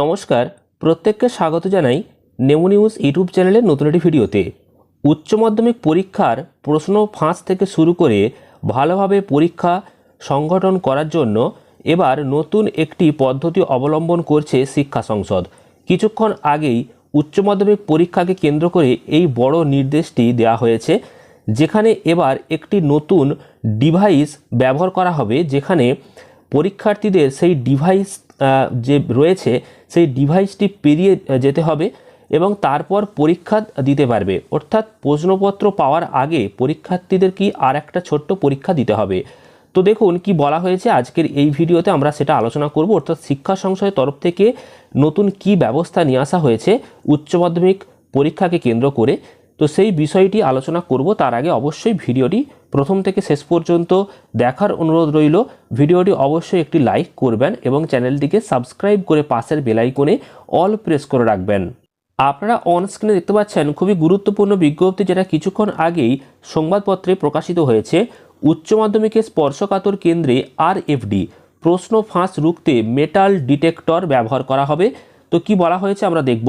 নমস্কার, প্রত্যেককে স্বাগত জানাই নেমো নিউজ ইউটিউব চ্যানেলের নতুন একটি ভিডিওতে। উচ্চ মাধ্যমিক পরীক্ষার প্রশ্ন ফাঁস থেকে শুরু করে ভালোভাবে পরীক্ষা সংগঠন করার জন্য এবার নতুন একটি পদ্ধতি অবলম্বন করছে শিক্ষা সংসদ। কিছুক্ষণ আগেই উচ্চ মাধ্যমিক পরীক্ষাকে কেন্দ্র করে এই বড় নির্দেশটি দেওয়া হয়েছে, যেখানে এবার একটি নতুন ডিভাইস ব্যবহার করা হবে, যেখানে পরীক্ষার্থীদের সেই ডিভাইস যে রয়েছে, সেই ডিভাইসটি পেরিয়ে যেতে হবে এবং তারপর পরীক্ষা দিতে পারবে। অর্থাৎ প্রশ্নপত্র পাওয়ার আগে পরীক্ষার্থীদের কি আর একটা ছোট্ট পরীক্ষা দিতে হবে? তো দেখুন কি বলা হয়েছে আজকের এই ভিডিওতে, আমরা সেটা আলোচনা করব। অর্থাৎ শিক্ষা সংসদের তরফ থেকে নতুন কি ব্যবস্থা নিয়ে আসা হয়েছে উচ্চ মাধ্যমিক পরীক্ষাকে কেন্দ্র করে। তো সেই বিষয়টি আলোচনা করব। তার আগে অবশ্যই ভিডিওটি প্রথম থেকে শেষ পর্যন্ত দেখার অনুরোধ রইল। ভিডিওটি অবশ্যই একটি লাইক করবেন এবং চ্যানেলটিকে সাবস্ক্রাইব করে পাশের বেলাইকনে অল প্রেস করে রাখবেন। আপনারা অন স্ক্রিনে দেখতে পাচ্ছেন খুবই গুরুত্বপূর্ণ বিজ্ঞপ্তি যেটা কিছুক্ষণ আগেই সংবাদপত্রে প্রকাশিত হয়েছে। উচ্চ মাধ্যমিকের স্পর্শকাতর কেন্দ্রে আর এফডি প্রশ্ন ফাঁস রুখতে মেটাল ডিটেক্টর ব্যবহার করা হবে। তো কি বলা হয়েছে আমরা দেখব।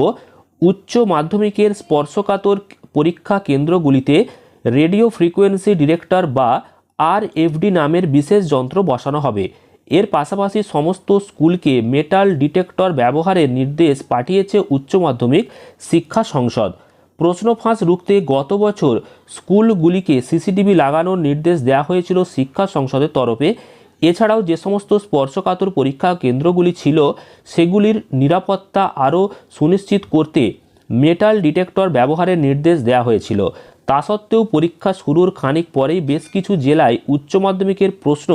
উচ্চ মাধ্যমিকের স্পর্শকাতর পরীক্ষা কেন্দ্রগুলিতে রেডিও ফ্রিকোয়েন্সি ডিরেক্টর বা আর এফডি নামের বিশেষ যন্ত্র বসানো হবে। এর পাশাপাশি সমস্ত স্কুলকে মেটাল ডিটেক্টর ব্যবহারের নির্দেশ পাঠিয়েছে উচ্চ মাধ্যমিক শিক্ষা সংসদ। প্রশ্ন ফাঁস রুখতে গত বছর স্কুলগুলিকে সিসিটিভি লাগানোর নির্দেশ দেওয়া হয়েছিল শিক্ষা সংসদের তরফে। এছাড়াও যে সমস্ত স্পর্শকাতর পরীক্ষা কেন্দ্রগুলি ছিল, সেগুলির নিরাপত্তা আরও সুনিশ্চিত করতে মেটাল ডিটেক্টর ব্যবহারের নির্দেশ দেওয়া হয়েছিল। তা সত্ত্বেও পরীক্ষা শুরুর খানিক পরেই বেশ কিছু জেলায় উচ্চ মাধ্যমিকের প্রশ্ন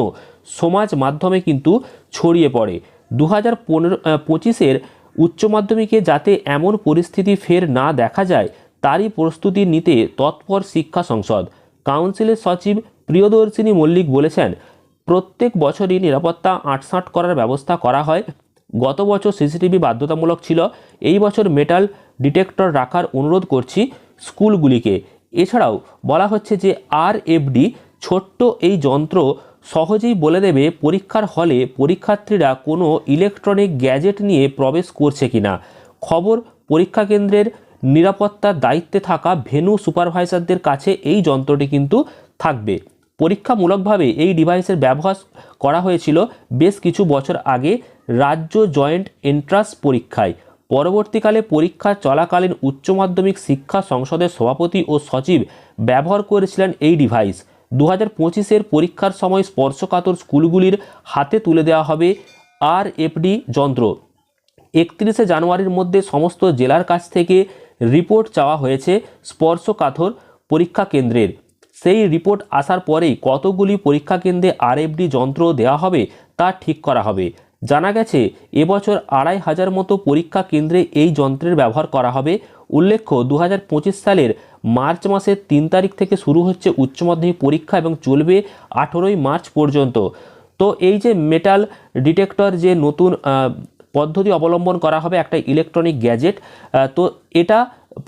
সমাজ মাধ্যমে কিন্তু ছড়িয়ে পড়ে। দু হাজার পনেরো পঁচিশের উচ্চ মাধ্যমিকে যাতে এমন পরিস্থিতি ফের না দেখা যায়, তারই প্রস্তুতি নিতে তৎপর শিক্ষা সংসদ। কাউন্সিলের সচিব প্রিয়দর্শিনী মল্লিক বলেছেন, প্রত্যেক বছরই নিরাপত্তা আটসাঁট করার ব্যবস্থা করা হয়। গত বছর সিসিটিভি বাধ্যতামূলক ছিল। এই বছর মেটাল ডিটেক্টর রাখার অনুরোধ করছি স্কুলগুলিকে। এছাড়াও বলা হচ্ছে যে আর এফডি ছোট্ট এই যন্ত্র সহজেই বলে দেবে পরীক্ষার হলে পরীক্ষার্থীরা কোনো ইলেকট্রনিক গ্যাজেট নিয়ে প্রবেশ করছে কিনা। খবর, পরীক্ষা কেন্দ্রের নিরাপত্তার দায়িত্বে থাকা ভেনু সুপারভাইজারদের কাছে এই যন্ত্রটি কিন্তু থাকবে। পরীক্ষামূলকভাবে এই ডিভাইসের ব্যবহার করা হয়েছিল বেশ কিছু বছর আগে রাজ্য জয়েন্ট এন্ট্রান্স পরীক্ষায়। পরবর্তীকালে পরীক্ষা চলাকালীন উচ্চ মাধ্যমিক শিক্ষা সংসদের সভাপতি ও সচিব ব্যবহার করেছিলেন এই ডিভাইস দু হাজার পঁচিশের পরীক্ষার সময় স্পর্শকাতর স্কুলগুলির হাতে তুলে দেওয়া হবে আর এফডি যন্ত্র। একত্রিশে জানুয়ারির মধ্যে সমস্ত জেলার কাছ থেকে রিপোর্ট চাওয়া হয়েছে স্পর্শকাতর পরীক্ষা কেন্দ্রের। সেই রিপোর্ট আসার পরেই কতগুলি পরীক্ষা কেন্দ্রে আরএফডি যন্ত্র দেওয়া হবে তা ঠিক করা হবে। জানা গেছে, এবছর আড়াই হাজার মতো পরীক্ষা কেন্দ্রে এই যন্ত্রের ব্যবহার করা হবে। উল্লেখ্য দু হাজার পঁচিশ সালের মার্চ মাসের তিন তারিখ থেকে শুরু হচ্ছে উচ্চ মাধ্যমিক পরীক্ষা এবং চলবে আঠেরোই মার্চ পর্যন্ত। তো এই যে মেটাল ডিটেক্টর যে নতুন পদ্ধতি অবলম্বন করা হবে একটা ইলেকট্রনিক গ্যাজেট তো এটা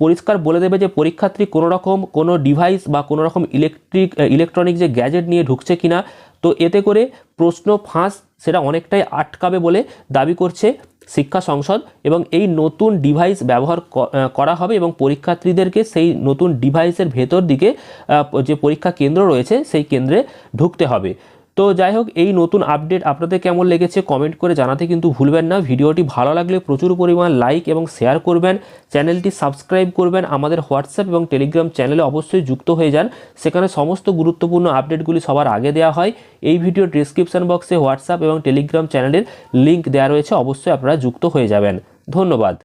পরিষ্কার বলে দেবে যে পরীক্ষার্থী কোনো রকম কোনো ডিভাইস বা কোনো রকম ইলেকট্রিক ইলেকট্রনিক যে গ্যাজেট নিয়ে ঢুকছে কিনা, তো এতে করে প্রশ্ন ফাঁস সেটা অনেকটাই আটকাবে বলে দাবি করছে শিক্ষা সংসদ এবং এই নতুন ডিভাইস ব্যবহার করা হবে এবং পরীক্ষার্থীদেরকে সেই নতুন ডিভাইসের ভেতর দিকে যে পরীক্ষা কেন্দ্র রয়েছে সেই কেন্দ্রে ঢুকতে হবে। তো যাই হোক, এই নতুন আপডেট আপনাদের কেমন লেগেছে কমেন্ট করে জানাতে কিন্তু ভুলবেন না। ভিডিওটি ভালো লাগলে প্রচুর পরিমাণ লাইক এবং শেয়ার করবেন। চ্যানেলটি সাবস্ক্রাইব করবেন। আমাদের হোয়াটসঅ্যাপ এবং টেলিগ্রাম চ্যানেলে অবশ্যই যুক্ত হয়ে যান। সেখানে সমস্ত গুরুত্বপূর্ণ আপডেটগুলি সবার আগে দেওয়া হয়। এই ভিডিও ডিসক্রিপশন বক্সে হোয়াটসঅ্যাপ এবং টেলিগ্রাম চ্যানেলের লিঙ্ক দেওয়া রয়েছে। অবশ্যই আপনারা যুক্ত হয়ে যাবেন। ধন্যবাদ।